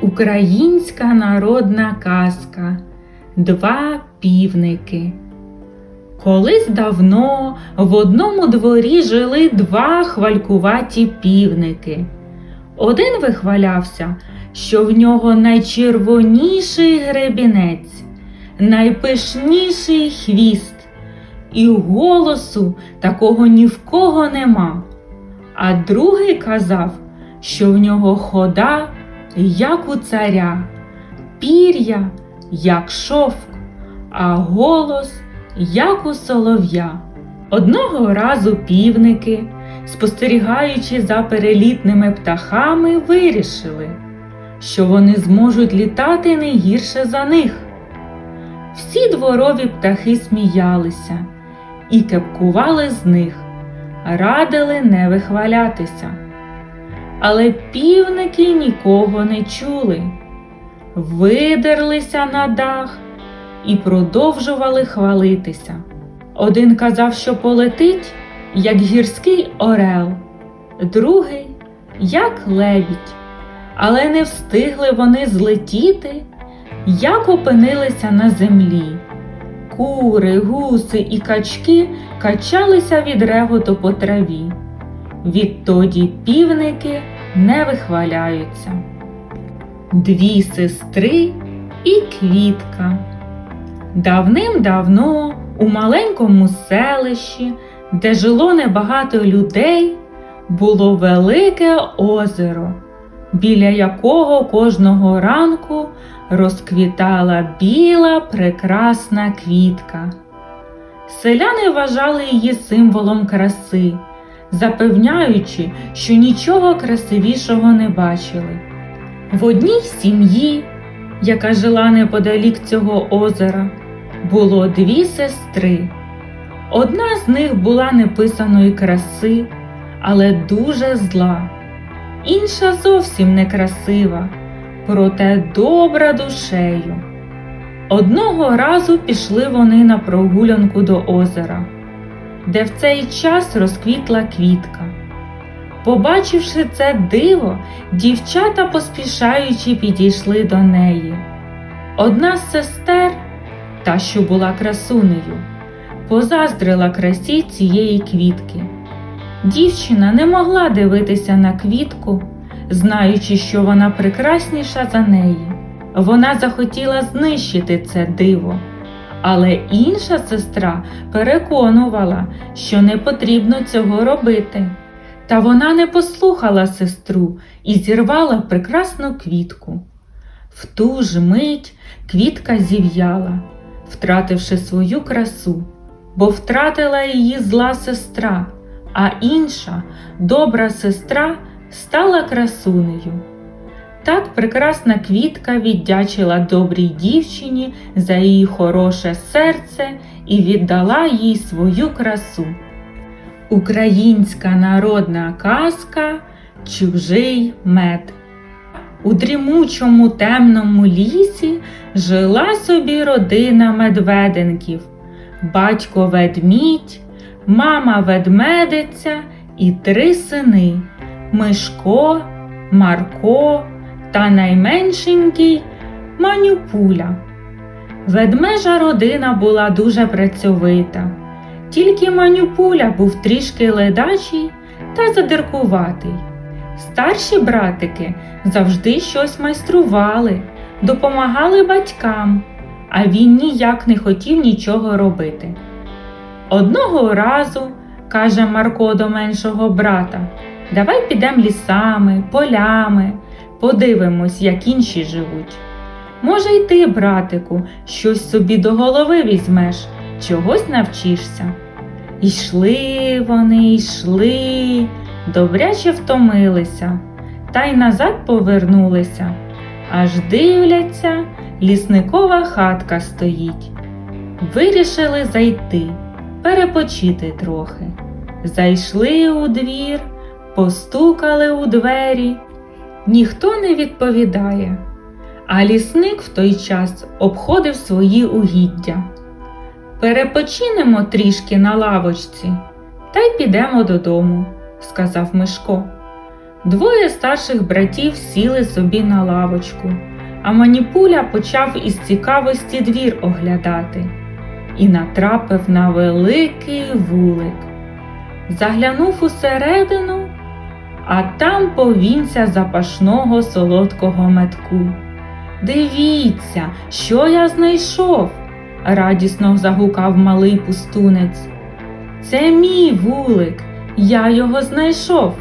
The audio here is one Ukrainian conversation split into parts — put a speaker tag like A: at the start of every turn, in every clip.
A: Українська народна казка Два півники. Колись давно в одному дворі жили два хвалькуваті півники. Один вихвалявся, що в нього найчервоніший гребінець, найпишніший хвіст, і голосу такого ні в кого нема. А другий казав, що в нього хода, як у царя, пір'я, як шовк, а голос, як у солов'я. Одного разу півники, спостерігаючи за перелітними птахами, вирішили, що вони зможуть літати не гірше за них. Всі дворові птахи сміялися і кепкували з них, радили не вихвалятися. Але півники нікого не чули, видерлися на дах і продовжували хвалитися. Один казав, що полетить, як гірський орел, другий як лебідь. Але не встигли вони злетіти, як опинилися на землі. Кури, гуси і качки качалися від реготу по траві. Відтоді півники не вихваляються. Дві сестри і квітка. Давним-давно у маленькому селищі, де жило небагато людей, було велике озеро, біля якого кожного ранку розквітала біла прекрасна квітка. Селяни вважали її символом краси, запевняючи, що нічого красивішого не бачили. В одній сім'ї, яка жила неподалік цього озера, було дві сестри. Одна з них була неписаної краси, але дуже зла, інша зовсім некрасива, проте добра душею. Одного разу пішли вони на прогулянку до озера, де в цей час розквітла квітка. Побачивши це диво, дівчата поспішаючи підійшли до неї. Одна з сестер, та, що була красунею, позаздрила красі цієї квітки. Дівчина не могла дивитися на квітку, знаючи, що вона прекрасніша за неї. Вона захотіла знищити це диво. Але інша сестра переконувала, що не потрібно цього робити. Та вона не послухала сестру і зірвала прекрасну квітку. В ту ж мить квітка зів'яла, втративши свою красу, бо втратила її зла сестра, а інша добра сестра стала красунею. Так прекрасна квітка віддячила добрій дівчині за її хороше серце і віддала їй свою красу. Українська народна казка Чужий мед. У дрімучому темному лісі жила собі родина медведенків, батько ведмідь, мама ведмедиця і три сини Мишко, Марко та найменшенький Манюпуля. Ведмежа родина була дуже працьовита. Тільки манюпуля був трішки ледачий та задиркуватий. Старші братики завжди щось майстрували, допомагали батькам, а він ніяк не хотів нічого робити. Одного разу, каже Марко до меншого брата, давай підемо лісами, полями, подивимось, як інші живуть. Може, й ти, братику, щось собі до голови візьмеш, чогось навчишся. Йшли вони, йшли, добряче втомилися, та й назад повернулися. Аж дивляться, лісникова хатка стоїть. Вирішили зайти, перепочити трохи. Зайшли у двір, постукали у двері. Ніхто не відповідає, а лісник в той час обходив свої угіддя. Перепочинемо трішки на лавочці та й підемо додому, сказав Мишко. Двоє старших братів сіли собі на лавочку, а маніпуля почав із цікавості двір оглядати і натрапив на великий вулик. Заглянув усередину, а там повінця запашного солодкого метку. Дивіться, що я знайшов, радісно загукав малий пустунець. Це мій вулик, я його знайшов.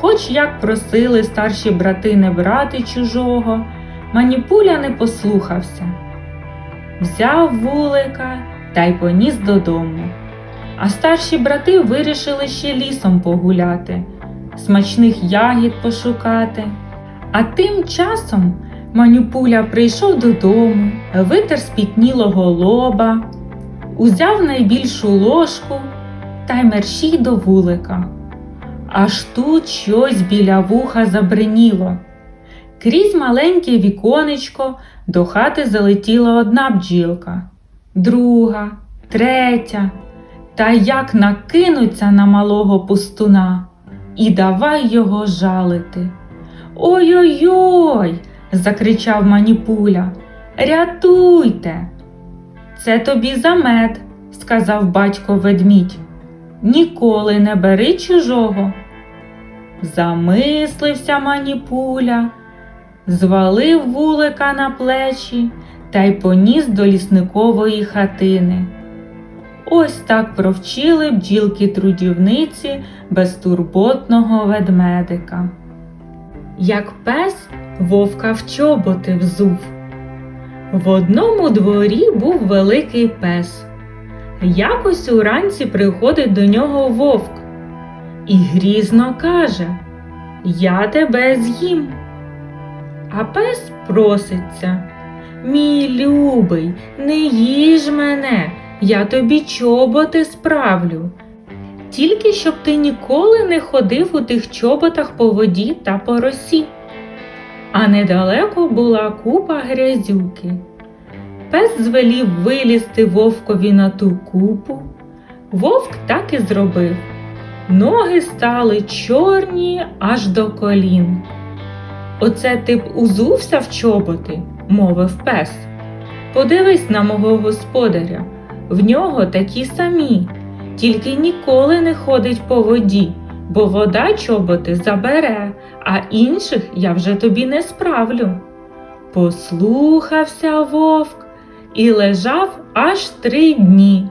A: Хоч як просили старші брати не брати чужого, маніпуля не послухався. Взяв вулика та й поніс додому. А старші брати вирішили ще лісом погуляти, смачних ягід пошукати. А тим часом манюпуля прийшов додому, витер спітнілого лоба, узяв найбільшу ложку та й мерщій до вулика. Аж тут щось біля вуха забриніло. Крізь маленьке віконечко до хати залетіла одна бджілка, друга, третя. Та як накинуться на малого пустуна і давай його жалити. Ой-ой-ой, закричав маніпуля. Рятуйте. Це тобі за мед, сказав батько ведмідь. Ніколи не бери чужого. Замислився маніпуля, звалив вулика на плечі та й поніс до лісникової хатини. Ось так провчили бджілки трудівниці безтурботного ведмедика. Як пес вовка в чоботи взув. В одному дворі був великий пес. Якось уранці приходить до нього вовк і грізно каже Я тебе з'їм. А пес проситься. Мій любий, не їж мене, я тобі чоботи справлю. Тільки щоб ти ніколи не ходив у тих чоботах по воді та по росі. А недалеко була купа грязюки. Пес звелів вилізти вовкові на ту купу. Вовк так і зробив. Ноги стали чорні аж до колін. Оце ти б узувся в чоботи, мовив пес. Подивись на мого господаря, в нього такі самі, тільки ніколи не ходить по воді, бо вода чоботи забере, а інших я вже тобі не справлю. Послухався вовк і лежав аж три дні.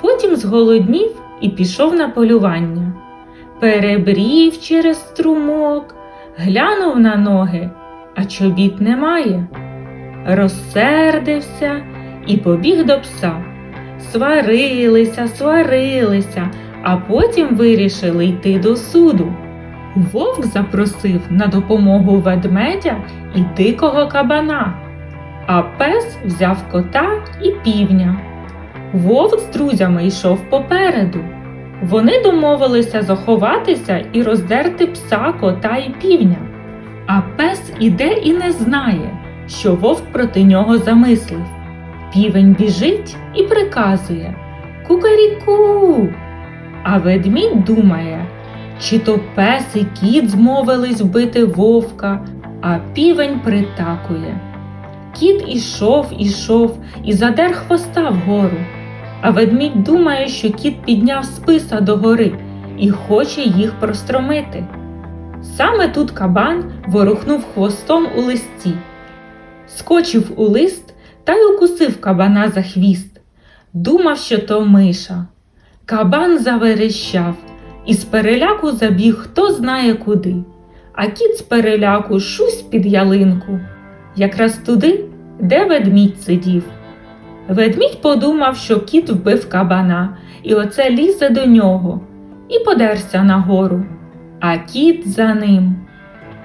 A: Потім зголоднів і пішов на полювання. Перебрів через струмок, глянув на ноги, а чобіт немає. Розсердився і побіг до пса. Сварилися, сварилися, а потім вирішили йти до суду. Вовк запросив на допомогу ведмедя і дикого кабана, а пес взяв кота і півня. Вовк з друзями йшов попереду. Вони домовилися заховатися і роздерти пса, кота і півня. А пес іде і не знає, що вовк проти нього замислив. Півень біжить і приказує Кукаріку. А ведмідь думає, чи то пес і кіт змовились вбити вовка, а півень притакує. Кіт ішов, ішов і задер хвоста вгору. А ведмідь думає, що кіт підняв списа догори і хоче їх простромити. Саме тут кабан ворухнув хвостом у листі, скочив у лист та й укусив кабана за хвіст. Думав, що то миша. Кабан заверещав і з переляку забіг хто знає куди, а кіт з переляку шусь під ялинку, якраз туди, де ведмідь сидів. Ведмідь подумав, що кіт вбив кабана, і оце лізе до нього, і подерся нагору, а кіт за ним.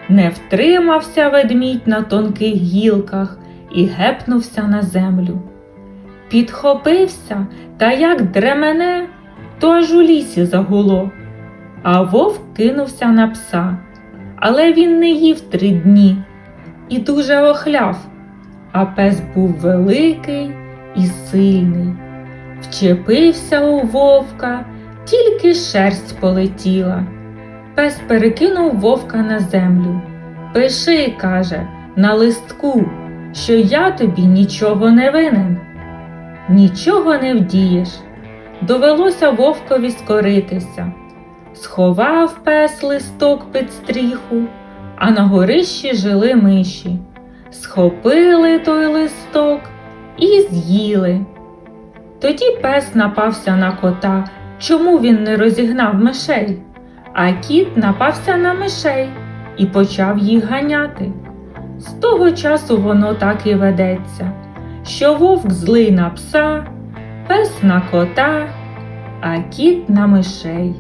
A: Не втримався ведмідь на тонких гілках і гепнувся на землю. Підхопився та як дремене, то аж у лісі загуло. А вовк кинувся на пса, але він не їв три дні і дуже охляв, а пес був великий і сильний. Вчепився у вовка, тільки шерсть полетіла. пес перекинув вовка на землю. Пиши, каже, на листку, що я тобі нічого не винен. Нічого не вдієш. Довелося вовкові скоритися. Сховав пес листок під стріху, а на горищі жили миші. Схопили той листок і з'їли. Тоді пес напався на кота, чому він не розігнав мишей, а кіт напався на мишей і почав їх ганяти. З того часу воно так і ведеться, що вовк злий на пса, пес на кота, а кіт на мишей.